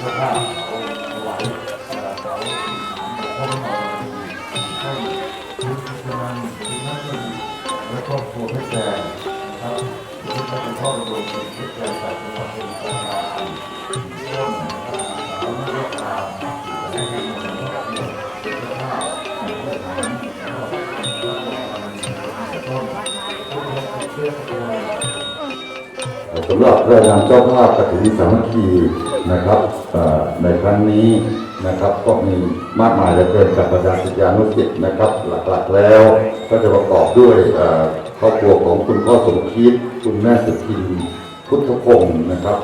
เจ้ สมุทระดับระให้หน่วยครอบเจ้าภาพผู้ทหารแล้วก็ต้นผู้รับเชื่อตัวสำหรับรายงานเจ้าภาพกฐินสามัคคีนะครับในครั้งนี้นะครับก็มีมากมายเหลือเกินกับบรรดาศิษยานุศิษย์นะครับ หลักๆแล้ว ก็จะประกอบด้วยครอบครัวของคุณพ่อสมคิดคุณแม่สุทินพุทธพงศ์นะครับ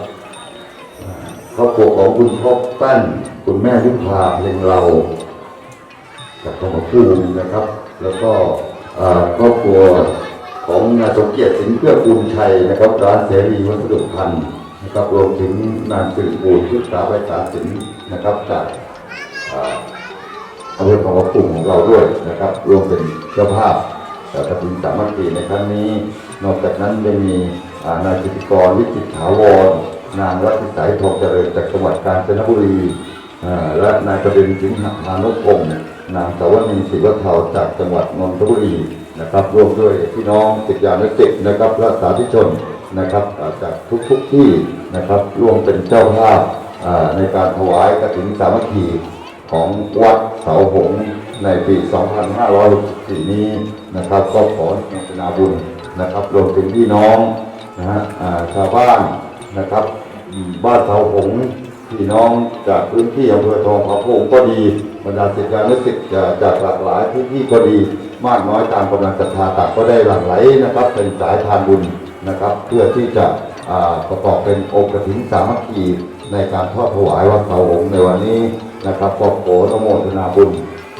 ครอบครัวของคุณพ่อแป้นคุณแม่ยุพาเพลงเราจากทองภูมินะครับ แล้วก็ครอบครัว ของนายสมเกียรติสินเพื่อปูนชัยนะครับร้านเสรีวัสดุพันธ์นะครับรวมถึงนางสิริบูรณ์ชุดสาใบสาสินนะครับจากอ่ออำเภอทองภูมิของเราด้วยนะครับรวมเป็นเจ้าภาพแต่กฐินสามัคคีในครั้งนี้ นอกจากนั้นยังมีนายกิติกรวิจิตถาวรนางรัติสายทองเจริญจากจังหวัดกาญจนบุรีและนายประเด็นสิงหานุพงศ์นางสาวนีศิวะเทาจากจังหวัดนนทบุรี นะครับร่วมด้วยพี่น้องศิษยานุศินะครับและสาธุชนนะครับอ่าจากทุกๆที่นะครับร่วมเป็นเจ้าภาพในการถวายกฐินสามัคคีของวัดเสาหงส์ในปี 2564 นี้นะครับ ก็ขออนุโมทนาบุญนะครับรวมถึงพี่น้องนะฮะชาวบ้านนะครับบ้านเสาหงส์ พี่น้องจากพื้นที่อำเภอทองผาภูมิก็ดีบรรดาศิษยานุศิษย์จากหลากหลายพื้นที่ก็ดี มากน้อยตามกำลังศรัทธาต่างก็ได้หลั่งไหลนะครับ เป็นสายทานบุญนะครับ เพื่อที่จะประกอบเป็นองค์กฐินสามัคคีในการทอดถวายวัดเสาหงส์ในวันนี้นะครับก็ขออนุโมทนาบุญ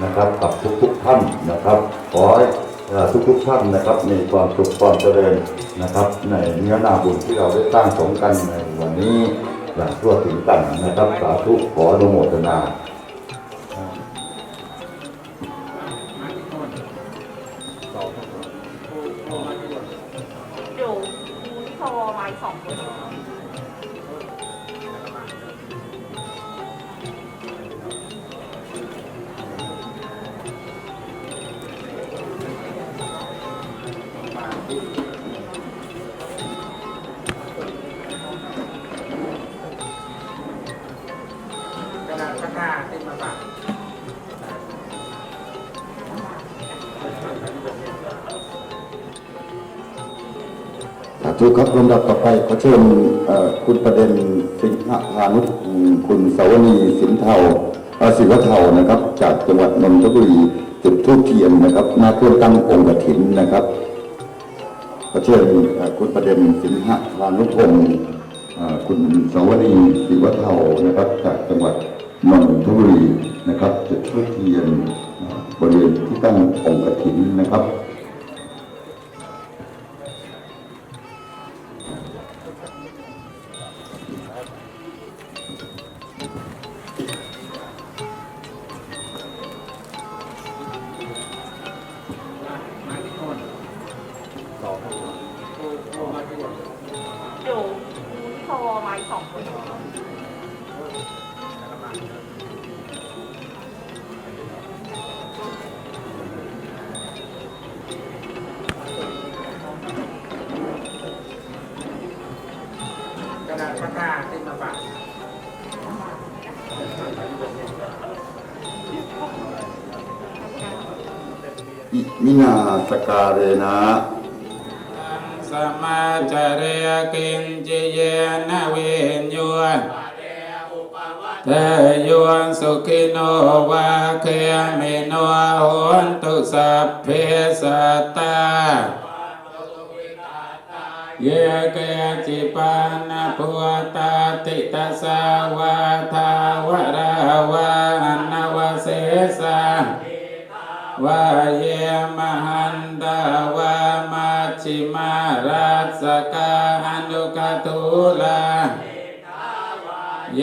นะครับ กับทุกๆท่านนะครับขอให้ทุกๆท่านนะครับมีความสุขความเจริญนะครับ ในเนื้อนาบุญที่เราได้ตั้งสมกันในวันนี้ อย่างทั่วถึงกันนะครับสาธุขออนุโมทนาอยู่ที่โทรมาอีกสองคน สาธุครับลำดับต่อไปขอเชิญคุณประเด็นสิงหพานุชอืมคุณสาวนีสินเทาศิวเทานะครับ จากจังหวัดนนทบุรีจุดทูบเทียนนะครับมาเพื่อตั้งองค์กฐินนะครับขอเชิญคุณประเด็นสิงหพานุพงศ์คุณสาวนีศิวเทานะครับ จากจังหวัดนนทบุรีนะครับจุดทูบเทียนบริเวณที่ตั้งองค์กฐินนะครับ ที่โทรมาอีกสองคนกระดาษปากกาติดมาปากอิมินาสการเรนะ มาจาริยกินจิเยนเวนยวนเทยวนสุขิโนวาเคเมโนโหนตุสัพเพสัตตาเยเกจิปานะพุตาติตาสาวาทาวราวานาวเสสาวาเย สกาอนุกตุลาเย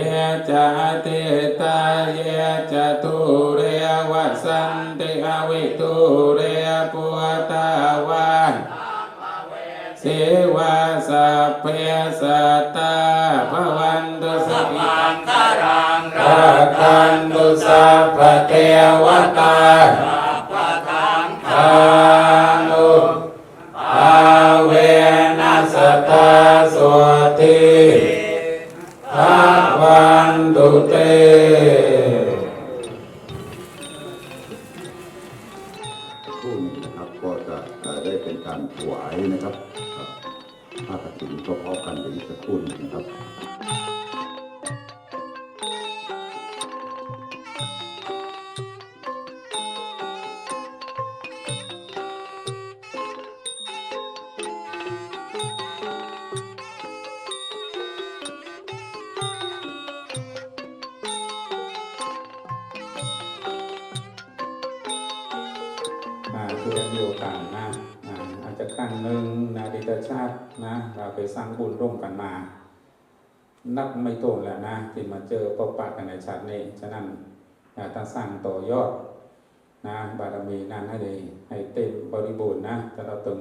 จะติตาเยจะตุเรวัสันติอวิตุเรปุตาวาสิวาสัพเพสัตตาภวันตุสัพพังคารานตุสัพพเทวตา ตุเตคู่นี้นะครับก็จะได้เป็นการถวายนะครับครับผ้ากฐินก็พร้อมกันเดี๋ยวอีกสักครู่นะครับ มีโอกาสนะอ่าอาจจะครั้งหนึ่งในอดีตชาตินะเราไปสร้างบุญร่วมกันมา นับไม่โตนแล้วนะที่มาเจอพบปะกันในชาตินี้ฉะนั้นอยากต้องสร้างต่อยอดนะบารมีนั้นให้ได้ให้เต็มบริบูรณ์นะแต่เราตึง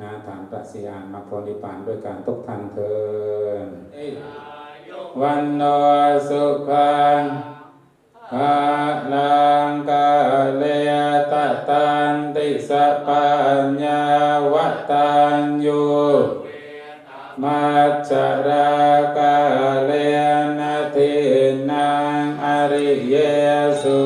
นะฐานประสิยานมาพรนิพพานด้วยการตกทานเทินวันโนสุขัง หาลังกาเลตตันติสปัญญาวตัญญูมัจจรากาเลนะทินังอริเยสุ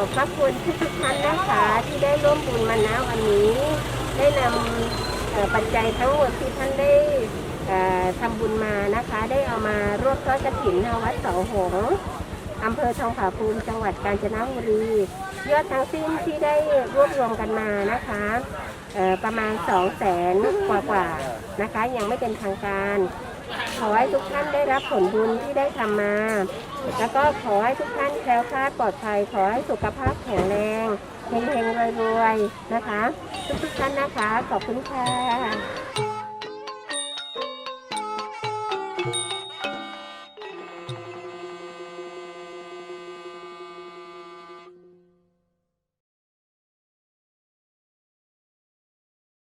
อขอบพระคุณทุกๆท่านนะคะที่ได้ร่วมบุญมาณวันนี้ ได้นำปัจจัยทั้งหมดที่ท่านได้ทำบุญมานะคะ ได้เอามารวบทอดกระถินเอาวัดเสาหงอำเภอทองผาภูมิจังหวัดกาญจนบุรียอดทั้งสิ้นที่ได้รวบรวมกันมานะคะประมาณ 2 0 0แสนกว่าๆนะคะ ยังไม่เป็นทางการ ขอให้ทุกท่านได้รับผลบุญที่ได้ทำมา แล้วก็ขอให้ทุกท่านแคล้วคลาดปลอดภัย ขอให้สุขภาพแข็งแรงเฮงๆรวยๆนะคะ ทุกๆท่านนะคะ ขอบคุณค่ะ